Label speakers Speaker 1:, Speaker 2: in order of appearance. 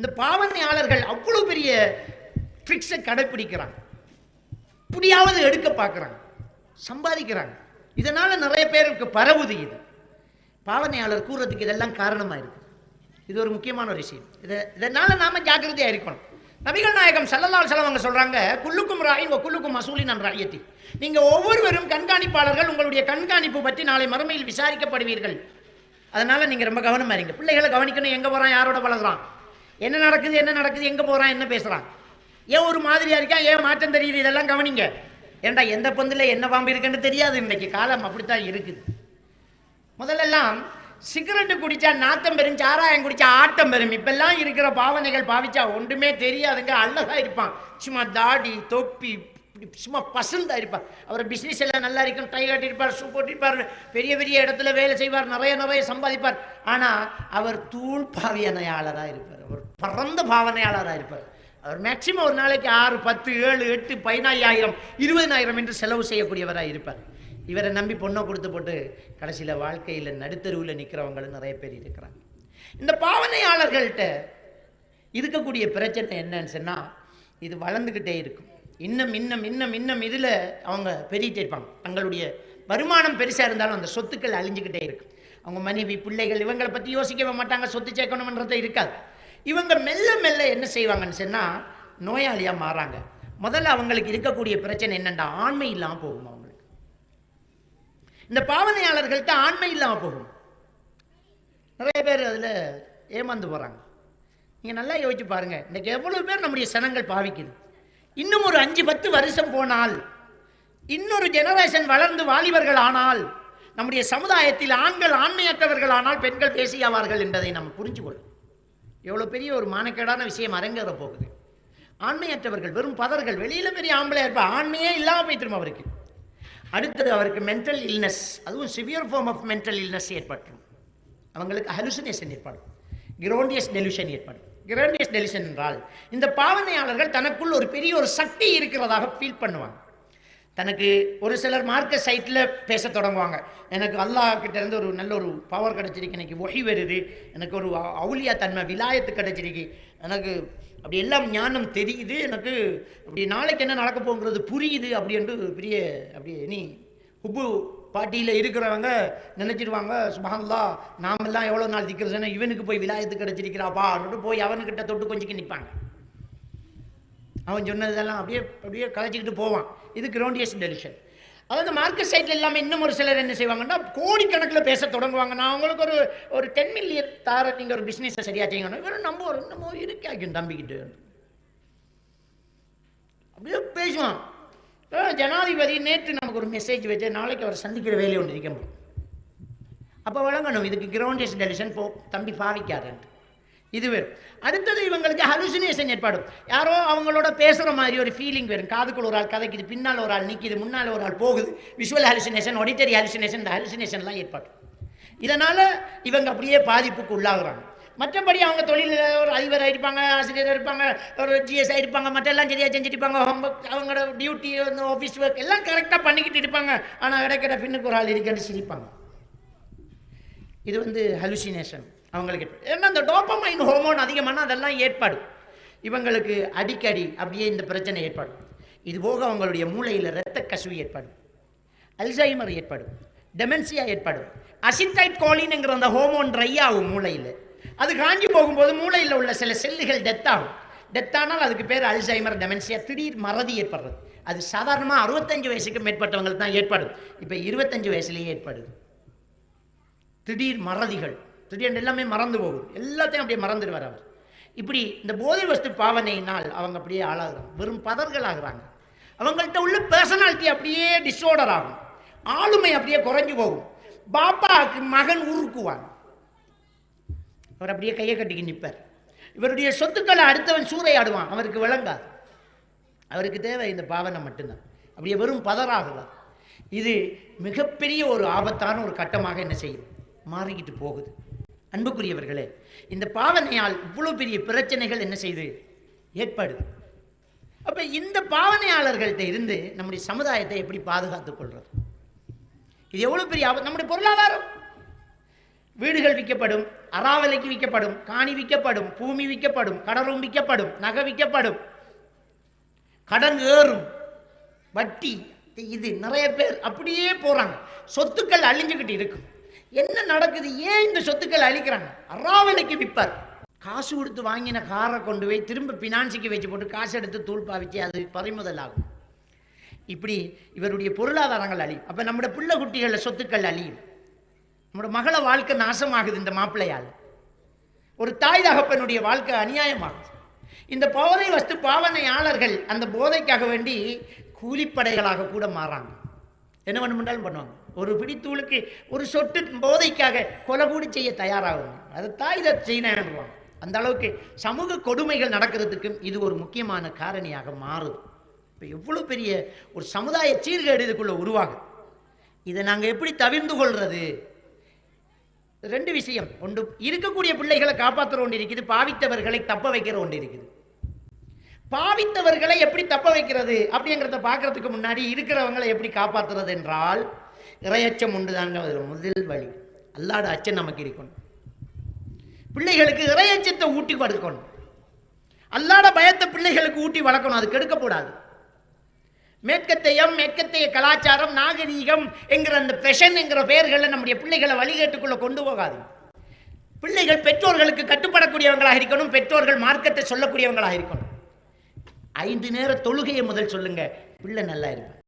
Speaker 1: இந்த பாவனையாளர்கள் அவ்வளோ பெரிய ட்ரிக்ஸை கடைப்பிடிக்கிறாங்க. இப்படியாவது எடுக்க பார்க்குறாங்க. சம்பாதிக்கிறாங்க. இதனால் நிறைய பேருக்கு பரவுது இது. பாவனையாளர் கூறுறதுக்கு இதெல்லாம் காரணமாக இருக்குது இது ஒரு முக்கியமான ஒரு விஷயம். இதை இதனால் நாம் ஜாக்கிரதையாக இருக்கணும். நபிகள் நாயகம் சல்லல்லாஹு அலைஹி வஸல்லம் அவங்க சொல்றாங்க குல்லுக்கும் ராயின் குல்லுக்கும் மசூலின் ராயத்தி நீங்கள் ஒவ்வொருவரும் கண்காணிப்பாளர்கள் உங்களுடைய கண்காணிப்பு பற்றி நாளை மறுமையில் விசாரிக்கப்படுவீர்கள். அதனால் நீங்கள் ரொம்ப கவனமாக இருங்க. பிள்ளைகளை கவனிக்கணும். எங்கே போகிறான் யாரோட வளர்கிறான் என்ன நடக்குது என்ன நடக்குது எங்கே போகிறான் என்ன பேசுகிறான் ஏன் ஒரு மாதிரியாக இருக்கான் ஏன் மாற்றம் தெரியுது? இதெல்லாம் கவனிங்க. ஏன்டா எந்த பந்தில் என்ன பாம்பு இருக்குன்னு தெரியாது இன்றைக்கி காலம் அப்படித்தான் இருக்குது. முதல்லலாம் சிகரெட்டு குடித்தா நாத்தம் பெரும் சாராயம் குடித்தா ஆட்டம் பெரும். இப்பெல்லாம் இருக்கிற பாவனைகள் பாவிச்சா ஒன்றுமே தெரியாதுங்க. அழகாக இருப்பான். சும்மா தாடி தொப்பி இப்படி சும்மா பசந்தா இருப்பார் அவர் பிஸ்னஸ் எல்லாம் நல்லா இருக்கும் டை கட்டியிருப்பார் ஷூ போட்டிருப்பார் பெரிய பெரிய இடத்துல வேலை செய்வார் நிறைய நிறைய சம்பாதிப்பார். ஆனால் அவர் தூள் பாவியனையாளராக இருப்பார். அவர் பரந்த பாவனையாளராக இருப்பார். அவர் மேக்சிமம் ஒரு நாளைக்கு ஆறு பத்து ஏழு எட்டு பதினாயிரம் இருபதினாயிரம் என்று செலவு செய்யக்கூடியவராக இருப்பார். இவரை நம்பி பொண்ணை கொடுத்து போட்டு கடைசியில் வாழ்க்கையில் நடுத்தருவில் நிற்கிறவங்களும் நிறைய பேர் இருக்கிறாங்க. இந்த பாவனையாளர்கள்ட்ட இருக்கக்கூடிய பிரச்சனை என்னன்னு சொன்னால் இது வளர்ந்துக்கிட்டே இருக்கும். இன்னும் இன்னும் இன்னும் இன்னும் இதில் அவங்க பெருகிட்டே இருப்பாங்க. தங்களுடைய வருமானம் பெருசாக இருந்தாலும் அந்த சொத்துக்கள் அழிஞ்சுக்கிட்டே இருக்கு. அவங்க மனைவி பிள்ளைகள் இவங்களை பற்றி யோசிக்கவே மாட்டாங்க சொத்து சேர்க்கணுமன்றது இருக்காது. இவங்க மெல்ல மெல்ல என்ன செய்வாங்கன்னு சொன்னால் நோயாளியாக மாறாங்க. முதல்ல அவங்களுக்கு இருக்கக்கூடிய பிரச்சனை என்னென்னா ஆண்மை இல்லாமல் போகும் அவங்களுக்கு. இந்த பாவனையாளர்கள்ட்ட ஆண்மை இல்லாமல் போகும். நிறைய பேர் அதில் ஏமாந்து போகிறாங்க நீங்கள் நல்லா யோசிச்சு பாருங்க. இன்றைக்கி எவ்வளோ பேர் நம்முடைய சனங்கள் பாவிக்குது. இன்னும் ஒரு அஞ்சு பத்து வருஷம் போனால் இன்னொரு ஜெனரேஷன் வளர்ந்து வாலிபர்கள் ஆனால் நம்முடைய சமுதாயத்தில் ஆண்கள் ஆண்மையற்றவர்கள் ஆனால் பெண்கள் பேசியாவார்கள் என்பதை நம்ம புரிஞ்சு கொள்ளும். எவ்வளோ பெரிய ஒரு மானக்கேடான விஷயம் அரங்கேற போகுது. ஆண்மையற்றவர்கள் வெறும் பதர்கள். வெளியில பெரிய ஆம்பளை இருப்பா. ஆண்மையே இல்லாமல் போய்த்திரும் அவருக்கு. அடுத்தது அவருக்கு மென்டல் இல்னஸ் அதுவும் severe form of mental illness ஏற்பட்டுரும். அவங்களுக்கு ஹலுசினேஷன் ஏற்படும். கிரோண்டியஸ் டெலியூஷன் ஏற்படும். கிராண்டியஸ் டெலிஷன் என்றால் இந்த பாவனையாளர்கள் தனக்குள் ஒரு பெரிய ஒரு சக்தி இருக்கிறதாக ஃபீல் பண்ணுவாங்க. தனக்கு ஒரு சிலர் மார்க்க சைட்டில் பேச தொடங்குவாங்க. எனக்கு அல்லாஹ் கிட்டேருந்து ஒரு நல்ல ஒரு பவர் கிடச்சிருக்கு. எனக்கு ஒகி வருது. எனக்கு ஒரு அ- அவுலியா தன்மை விலாயத்து கிடச்சிருக்கு. எனக்கு அப்படி எல்லாம் ஞானம் தெரியுது. எனக்கு அப்படி நாளைக்கு என்ன நடக்க போங்கிறது புரியுது. அப்படி என்று பெரிய அப்படி நீ ஹுபு பாட்டியில் இருக்கிறவங்க நினச்சிடுவாங்க சுபஹானல்லா நாமெல்லாம் எவ்வளோ நாள் திக்கிறதுன்னு இவனுக்கு போய் விலாயத்து கிடச்சிருக்கிறாப்பா அப்படின்ட்டு போய் அவனுக்கிட்ட தொட்டு கொஞ்சிக்கு நிற்பாங்க அவன் சொன்னதெல்லாம் அப்படியே அப்படியே கதைச்சிக்கிட்டு போவான். இது கிரௌண்டியஸ் டெலிஷன் அதாவது மார்க்கெட் சைட்டில் இல்லாமல் இன்னும் ஒரு சிலர் என்ன செய்வாங்கன்னா கோடிக்கணக்கில் பேச தொடங்குவாங்க. நான் அவங்களுக்கு ஒரு ஒரு டென் மில்லியன் தார நீங்கள் ஒரு பிஸ்னஸை சரியாக செய்யணும் இவரும் நம்ம ஒரு நம்ம இருக்காக்கும் தம்பிக்கிட்டு. அப்படியே பேசுவான். ஜனாதிபதி நேற்று நமக்கு ஒரு மெசேஜ் வச்சு நாளைக்கு அவர் சந்திக்கிற வேலை ஒன்று இருக்கணும் அப்போ வழங்கணும். இதுக்கு கிரௌண்டியஸ் டெலிஷன் போ தம்பி பாவிக்காதுன்ட்டு. இது வரும் அடுத்தது இவங்களுக்கு ஹலுசினேஷன் ஏற்பாடும் யாரோ அவங்களோட பேசுகிற மாதிரி ஒரு ஃபீலிங் வரும். காதுக்குள்ள ஒரு ஆள் கதைக்குது பின்னால் ஒரு ஆள் நிற்கிது முன்னால் ஒரு ஆள் போகுது. விஷுவல் ஹலுசினேஷன் ஒடிட்டரி ஹலுசினேஷன் இந்த ஹலுசினேஷன்லாம் ஏற்பாடு. இதனால் இவங்க அப்படியே பாதிப்புக்கு உள்ளாகுறாங்க. மற்றபடி அவங்க தொழிலில் ஒரு அதிபராக இருப்பாங்க ஆசிரியராக இருப்பாங்க ஒரு ஜிஎஸ்ஐ இருப்பாங்க மற்றெல்லாம் சரியாக செஞ்சுருப்பாங்க இருப்பாங்க அவங்களோட டியூட்டி வந்து ஆஃபீஸ் ஒர்க் எல்லாம் கரெக்டாக பண்ணிக்கிட்டு இருப்பாங்க. ஆனால் கிடைக்கிற பின்னுக்கு ஒரு ஆள் இருக்குன்னு சிரிப்பாங்க. இது வந்து ஹலுசினேஷன் அவங்களுக்கு. ஏன்னா இந்த டோப்பமைன் ஹோமோன் அதிகமான அதெல்லாம் ஏற்பாடு. இவங்களுக்கு அடிக்கடி அப்படியே இந்த பிரச்சனை ஏற்பாடு. இது போக அவங்களுடைய மூளையில் இரத்த கசிவு ஏற்பாடு. அல்சைமர் ஏற்பாடு. டெமென்சியா ஏற்படும் அசிட்டைட் கோலின்ங்கிற அந்த ஹோமோன் ட்ரை ஆகும் மூளையில். அது காஞ்சி போகும்போது மூளையில் உள்ள சில செல்லுகள் டெத் ஆகும். டெத் ஆனால் அதுக்கு பேர் அல்சைமர் டெமென்சியா திடீர் மறதி ஏற்படுறது. அது சாதாரணமாக அறுபத்தஞ்சு வயசுக்கு மேற்பட்டவங்களுக்கு தான் ஏற்படும் இப்போ இருபத்தஞ்சு வயசுலேயே ஏற்படுது. திடீர் மறதிகள். திடீர்னு எல்லாமே மறந்து போகுது. எல்லாத்தையும் அப்படியே மறந்துடுவார் அவர். இப்படி இந்த போதை வஸ்து பாவனையினால் அவங்க அப்படியே ஆளாகிறாங்க. வெறும் பதர்கள் ஆகுறாங்க. அவங்கள்ட்ட உள்ள பர்சனாலிட்டி அப்படியே டிஸ்ஆர்டர் ஆகும். ஆளுமை அப்படியே குறைஞ்சு போகும். பாப்பாவுக்கு மகன் உருக்குவான். அவர் அப்படியே கையை கட்டிக்கு நிற்பார் இவருடைய சொத்துக்களை அடுத்தவன் சூறையாடுவான் அவருக்கு விளங்காது. அவருக்கு தேவை இந்த பாவனை மட்டும்தான். அப்படியே வெறும் பதறாகுதான் இது மிகப்பெரிய ஒரு ஆபத்தான ஒரு கட்டமாக என்ன செய்யும்? மாறிக்கிட்டு போகுது. அன்புக்குரியவர்களே இந்த பாவனையால் இவ்வளோ பெரிய பிரச்சனைகள் என்ன செய்து? ஏற்படுது. அப்போ இந்த பாவனையாளர்கள்ட்ட இருந்து நம்முடைய சமுதாயத்தை எப்படி பாதுகாத்துக் கொள்வது இது எவ்வளோ பெரிய ஆபத்து? நம்முடைய பொருளாதாரம். வீடுகள் விற்கப்படும் அறாவலைக்கு விற்கப்படும் காணி விற்கப்படும் பூமி விற்கப்படும் கடலும் விற்கப்படும் நகை விற்கப்படும். கடன் ஏறும். வட்டி இது நிறைய பேர் அப்படியே போகிறாங்க சொத்துக்கள் அழிஞ்சுக்கிட்டு இருக்கும். என்ன நடக்குது? ஏன் இந்த சொத்துக்கள் அழிக்கிறாங்க? அறாவிலைக்கு விற்பார். காசு கொடுத்து வாங்கின காரை கொண்டு போய் திரும்ப பினான்ஸுக்கு வச்சு போட்டு காசு எடுத்து தூள் பாவிச்சு அது பறிமுதல் ஆகும் இப்படி இவருடைய பொருளாதாரங்கள் அழியும். அப்போ நம்முடைய பிள்ளை குட்டிகளில் சொத்துக்கள் அழியும். நம்முடைய மகள வாழ்க்கை நாசமாகுது இந்த மாப்பிள்ளையால். ஒரு தாய் தகப்பனுடைய வாழ்க்கை அநியாயமாகுது. இந்த போதை வஸ்து பாவனையாளர்கள் அந்த போதைக்காக வேண்டி கூலிப்படைகளாக கூட மாறாங்க. என்ன வேணுமென்றாலும் பண்ணுவாங்க. ஒரு பிடித்தூளுக்கு ஒரு சொட்டு போதைக்காக கொலை கூடி செய்ய தயாராகும் அது தாய் இதை செய்யணுவாங்க அந்த அளவுக்கு சமூக கொடுமைகள் நடக்கிறதுக்கும் இது ஒரு முக்கியமான காரணியாக மாறுது. இப்போ எவ்வளோ பெரிய ஒரு சமுதாய சீர்கேடு இதுக்குள்ளே உருவாகும் இதை நாங்கள் எப்படி தவிர்ந்து கொள்வது ரெண்டு விஷயம் ஒன்று இருக்கக்கூடிய பிள்ளைகளை காப்பாற்றுற ஒன்று இருக்குது பாவித்தவர்களை தப்ப வைக்கிற ஒன்று இருக்குது. பாவித்தவர்களை எப்படி தப்ப வைக்கிறது அப்படிங்கிறத பார்க்கறதுக்கு முன்னாடி இருக்கிறவங்களை எப்படி காப்பாற்றுறது என்றால் இறையச்சம் உண்டு தாங்க முதல் வழி. அல்லாட அச்சம் நமக்கு இருக்கணும். பிள்ளைகளுக்கு இறையச்சத்தை ஊட்டி வளர்க்கணும் அல்லாட பயத்தை பிள்ளைகளுக்கு ஊட்டி வளர்க்கணும் அது கெடுக்கப்படாது. மேற்கத்தையம் மேற்கத்தைய கலாச்சாரம் நாகரீகம் என்கிற அந்த பெஷன் என்கிற பெயர்களை நம்முடைய பிள்ளைகளை வழிகேட்டுக்குள்ளே கொண்டு போகாது. பிள்ளைகள் பெற்றோர்களுக்கு கட்டுப்படக்கூடியவங்களாக இருக்கணும் பெற்றோர்கள் மார்க்கத்தை சொல்லக்கூடியவங்களாக இருக்கணும். ஐந்து நேர தொழுகையை முதல் சொல்லுங்க பிள்ளை நல்லா இருப்பேன்